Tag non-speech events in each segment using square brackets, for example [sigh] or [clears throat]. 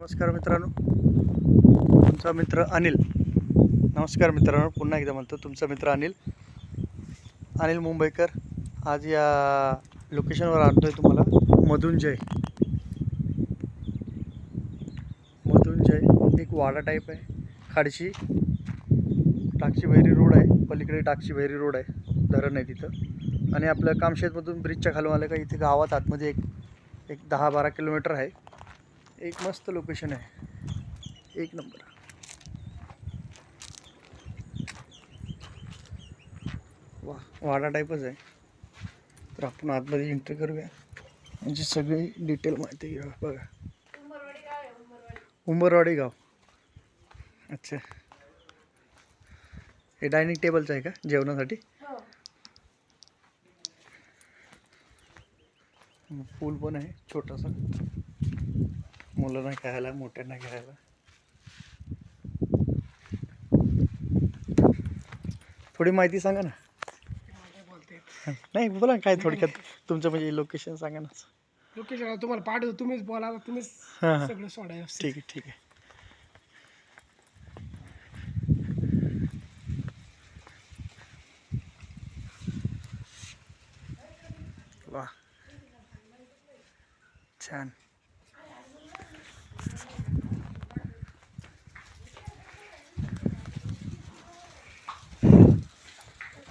नमस्कार मित्रांनो. तुमचा मित्र अनिल. नमस्कार मित्रांनो पुन्हा एकदा म्हणतो तुमचा मित्र अनिल. अनिल मुंबईकर आज या लोकेशनवर आणतो आहे तुम्हाला मधुंजय. मधुंजय एक वाडा टाईप आहे. खाडशी टाकशी भैरी रोड आहे. पलीकडे टाकशी भैरी रोड आहे. धरण आहे तिथं. आणि आपलं कामशेतमधून ब्रिजच्या खालून आलं का इथे गावात आतमध्ये एक एक दहा बारा किलोमीटर आहे. एक मस्त लोकेशन आहे. एक नंबर वा वाडा टाईपच आहे. तर आपण आतमध्ये एंट्री करूया. म्हणजे सगळी डिटेल माहिती घेऊया बघा. उंबरवाडी गाव. अच्छा. हे डायनिंग टेबलचं आहे का? जेवणासाठी? पूल पण आहे छोटासा. मुलांना खेळायला मोठ्यांना खेळायला. थोडी माहिती सांगा ना. नाही बोला काय थोडक्यात तुमचं म्हणजे लोकेशन सांगा ना. लोकेशन तुम्हाला पाठवतो तुम्हीच बोला तुम्हीच हां सगळं सोडा. ठीक आहे ठीक आहे. वा छान.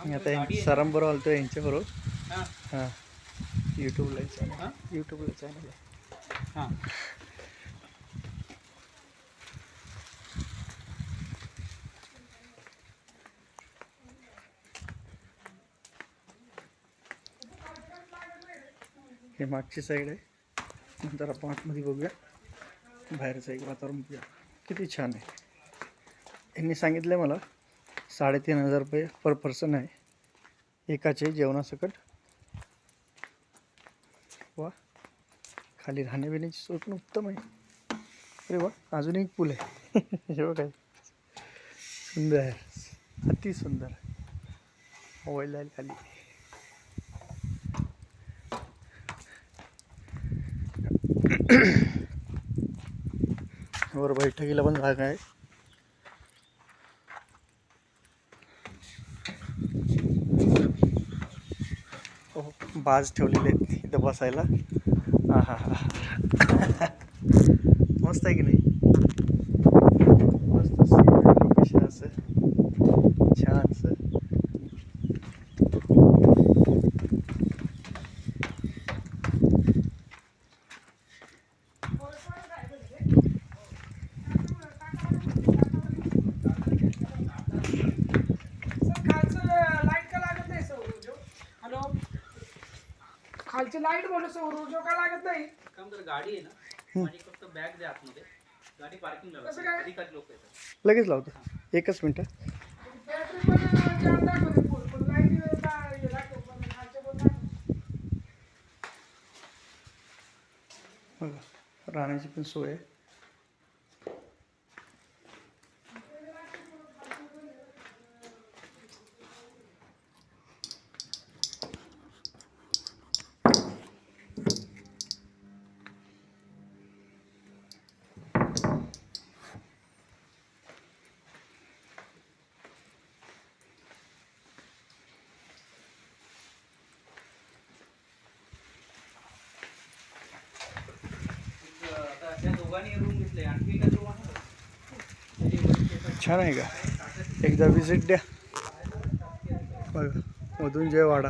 मी आता सरांबरोबर आलतो यांच्याबरोबर. हां. यूट्यूबला चॅनल यूट्यूबला चॅनल आहे. हे. मागची साईड आहे. नंतर आपण आतमध्ये बघूया. बाहेरचं एक वातावरण बघूया. किती छान आहे. यांनी सांगितलं मला साडेतीन हजार रुपये पर पर्सन आहे. एकाचे जेवणासकट. वा. खाली राहण्याबिण्याची सोय पण उत्तम आहे. अरे वा अजून एक पूल आहे. [laughs] हे काय सुंदर आहे. अति सुंदर. मोबाईल आहे खाली. [clears throat] वर बैठकीला पण जागा आहे हो बाज ठेवलेले आहेत इथं बसायला. हा हा हा मस्त आहे की नाही? खालची लाईट म्हणून सौर ऊर्जा का लागत नाही। काम तर गाडी आहे ना माझी फक्त बॅग द्या आतमध्ये गाडी पार्किंग कसं काय? अधिकारी लोक येतात लगेच लावतो एकच मिनटं. बघा राहण्याची पण सोय आहे दोघांनी रूम घेतले आणखी रूम आहे छान आहे का? एकदा विजिट द्या. बघा मधून जयवाडा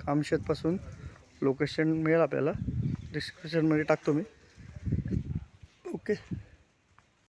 कामशेतपासून लोकेशन मिळेल आपल्याला. डिस्क्रिप्शनमध्ये टाकतो मी. ओके